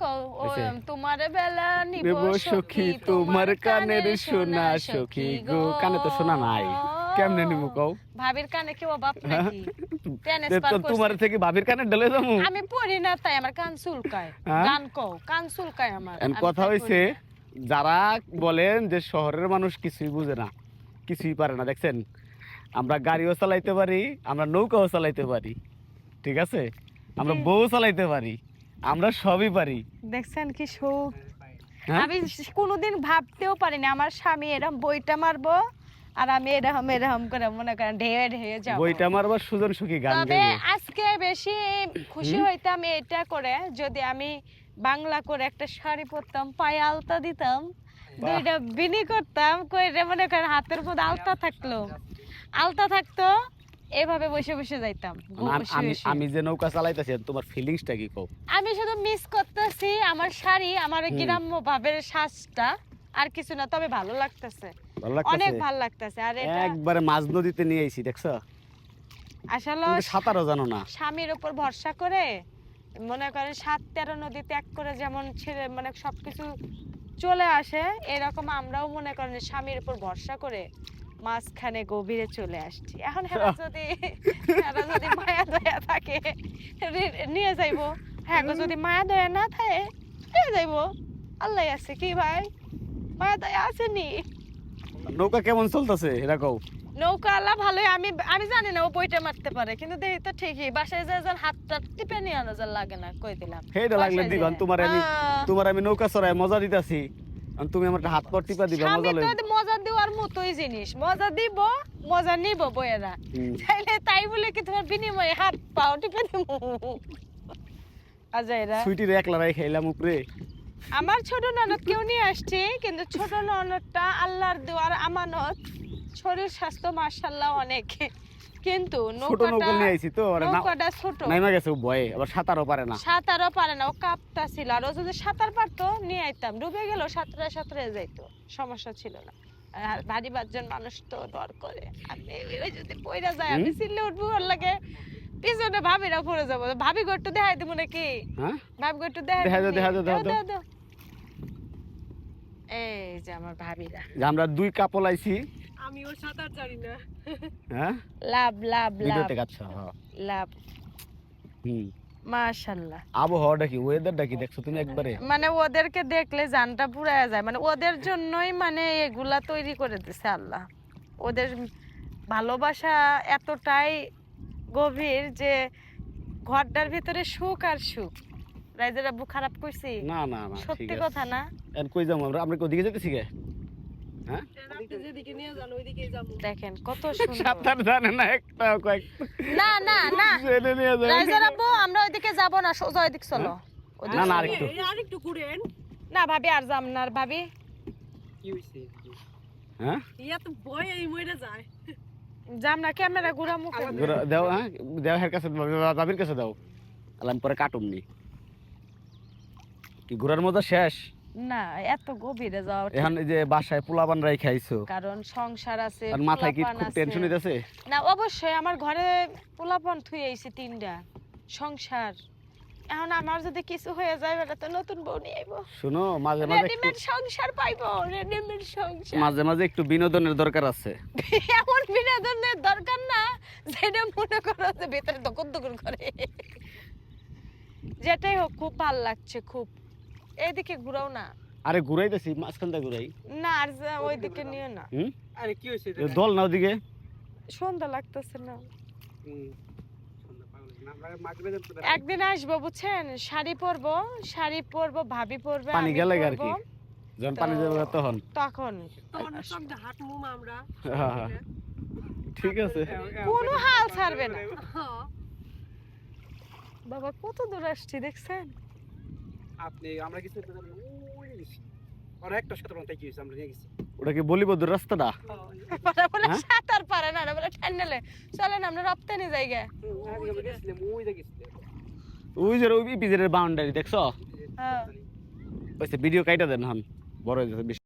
হয়েছে? তোমার বেলা নিব সখী তোমার কানের সোনা সখী গো। কানে তো শোনা নাই। কেমনে নিব কও? ভাবির কানে কি অভাব নাকি? টেনিস তে পার তো তোমার থেকে ভাবির কানে ঢেলে আমি পড়ি না তাই আমার কান চুলকায়। হ্যাঁ? গান কও কান চুলকায় আমার। কথা হইছে যারা বলেন যে শহরের মানুষ কিছুই বুঝে না কিছুই পারে না দেখছেন? আমরা গাড়িও চালাইতে পারি আমরা নৌকাও চালাইতে পারি ঠিক আছে? আমরা বউ চালাইতে পারি। আমরা সবই পারি। দেখছেন কি সুখ? হ্যাঁ? আমি কোনোদিন ভাবতেও পারিনি আমার স্বামী এরকম বইটা মারবো আর আমি এরকম এরকম করে মনে করেন ঢেয়ে ঢেয়ে যাব। বইটা মারবার সুজন সুখী গান তবে আজকে বেশি খুশি হইতাম এটা করে যদি আমি বাংলা করে একটা শাড়ি পরতাম পায়ে আলতা দিতাম দুইটা বিনি করতাম কইরে মনে করেন হাতের মধ্যে আলতা থাকল। আলতা থাকতো এভাবে বসে বসে যাইতাম আমি- আমি যে নৌকা চালাইতেছি তোমার ফিলিংসটা কি কও? আমি শুধু মিস করতেছি আমার শাড়ি আমার গ্রাম্য ভাবের সাজটা আর কিছু না তবে ভালো লাগতেছে। অনেক ভালো লাগতেছে আর এটা একবারে মাঝ নদীতে নিয়ে আইছি দেখছ? আসলে সাঁতারও জানো না। স্বামীর উপর ভরসা করে মনে করেন সাত তেরো নদী ত্যাগ করে যেমন ছেড়ে মানে সবকিছু চলে আসে এরকম আমরাও মনে করেন যে স্বামীর উপর ভরসা করে মাঝখানে গভীরে চলে আসছি। এখন হেরা যদি হেরা যদি মায়া দয়া থাকে নিয়ে যাইবো। হ্যাঁ যদি মায়া দয়া না থাকে নিয়ে যাইবো। আল্লাহ আছে কি ভাই? মায়া দয়া আসেনি নৌকা কেমন চলতেছে এটা কও? নৌকা আল্লাহ ভালোই আমি আমি জানি না ও বইটা মারতে পারে কিন্তু দেখি তো ঠিকই। বাসায় যায় যেন হাতটা টিপে নিয়ে আনা লাগে না কই দিলাম। হেইটা লাগলে দিবান তোমার আমি তোমার আমি নৌকা চড়াই মজা দিতাছি। আর তুমি আমার হাত পর টিপা দিবা মজা লই তো মজা দেওয়ার মতোই জিনিস। মজা দিব মজা নিব বয়েরা তাইলে তাই বলে কি তোমার বিনিময়ে হাত পাও টিপে দিব? আজাইরা। সুইটির একলা রাই খাইলাম উপরে। আমার ছোট ননদ কেউ নিয়ে আসছে কিন্তু ছোট ননদটা আল্লাহর দেওয়ার আমানত। শরীর স্বাস্থ্য মার্শাল্লাহ অনেক। কিন্তু নৌকাটা আইছি তো নৌকাটা ছোট। নাইমা গেছে ভয়ে আবার সাঁতারও পারে না। সাঁতারও পারে না ও কাঁপতা ছিল আর ও যদি সাঁতার পারতো নিয়ে আইতাম। ডুবে গেল সাঁতরে সাঁতরে যাইতো সমস্যা ছিল না। আর ভারী পাঁচজন মানুষ তো ডর করে। আপনি ওই যদি পয়রা যায় আমি উঠবো ওর লাগে। পিছনে ভাবিরা পড়ে যাব। ভাবি গট্টু দেখাই দিব নাকি? হ্যাঁ? ভাবি গট্টু দেখাই দেখা দেখা দেখা। এই যে আমার ভাবিরা। আমরা দুই কাপল আইছি আমি ওর সাঁতার জানি না। হ্যাঁ? লাভ লাভ লাভ। ভিডিওতে কাটছ হ্যাঁ। লাভ। হুম। মাশাল্লাহ। আবহাওয়াটা কি ওয়েদারটা কি দেখছ তুমি একবারে? মানে ওদেরকে দেখলে জানটা পুরায়া যায়। মানে ওদের জন্যই মানে এগুলা তৈরি করে দিছে আল্লাহ। ওদের ভালোবাসা এতটাই গভীর যে ঘরটার ভিতরে সুখ আর সুখ। রাইজের আব্বু খারাপ করছি? না না না সত্যি কথা না? এখন কই যাব আমরা? আমরা কি ওদিকে যেতেছি গে? হ্যাঁ দেখেন কত সুন্দর। সাঁতার জানে না একটা না না না। জেনে নিয়ে যাবে রাইজের আব্বু আমরা ওইদিকে যাব না সোজা ওইদিক চলো। না না আরেকটু। আরেকটু ঘুরেন। না ভাবি আর যাম না ভাবি? কি হইছে হ্যাঁ? ইয়া তো ভয় এই মরে যায়। যাম না ক্যামেরা ঘুরা মুখে। ঘুরা- দাও হ্যাঁ? দেও হের কাছে বা- কাছে দাও। তাহলে পরে কাটুম কি ঘোরার মজা শেষ? না এত গভীরে যাওয়া এখন যে বাসায় পোলাবান রাই খাইছো? কারণ সংসার আছে আর মাথায় কি খুব টেনশন হইতাছে? না অবশ্যই আমার ঘরে পোলাপন থুই আইছি তিনটা সংসার। এখন আমার যদি কিছু হয়ে যায় এটা তো নতুন বউ নিয়ে আইবো। শুনো মাঝে মাঝে রেডিমেড সংসার পাইবো রেডিমেড সংসার। মাঝে মাঝে একটু বিনোদনের দরকার আছে। এমন বিনোদনের দরকার না যেটা মনে করো যে ভেতরে দকর করে। যেটাই হোক খুব ভালো লাগছে খুব। এইদিকে ঘুরাও না। আরে ঘুরাইতেছি মাঝখানটা ঘুরাই। না আর যা- ওইদিকে নিও না। আরে কি হইছে দল না ওদিকে? সন্ধ্যা লাগতেছে না। একদিন আসব বুঝছেন? শাড়ি পরবো শাড়ি পরবো ভাবি পরবে পানি গেলে আর কি। যখন পানি যাবে তখন। তখন। আমরা। হ্যাঁ, হ্যাঁ। ঠিক আছে। কোনো হাল ছাড়বে না। বাবা কত দূর আসছি দেখছেন? আপনি আমরা গেছি একটা সাধারণ তাই গিয়েছি আমরা নিয়ে গেছি। ওটা কি বলিবদুর রাস্তাটা? ওরা বলে হ্যাঁ? সাঁতার পারে না ওরা বলে ঠান্ডালে। চলেন আমরা রপ্তানি জায়গা। গেছিলাম ওই যে ওই পিজের বাউন্ডারি দেখছ? হ্যাঁ। ভিডিও কাইটা দেন হন বড় হয়ে যাচ্ছে বেশি।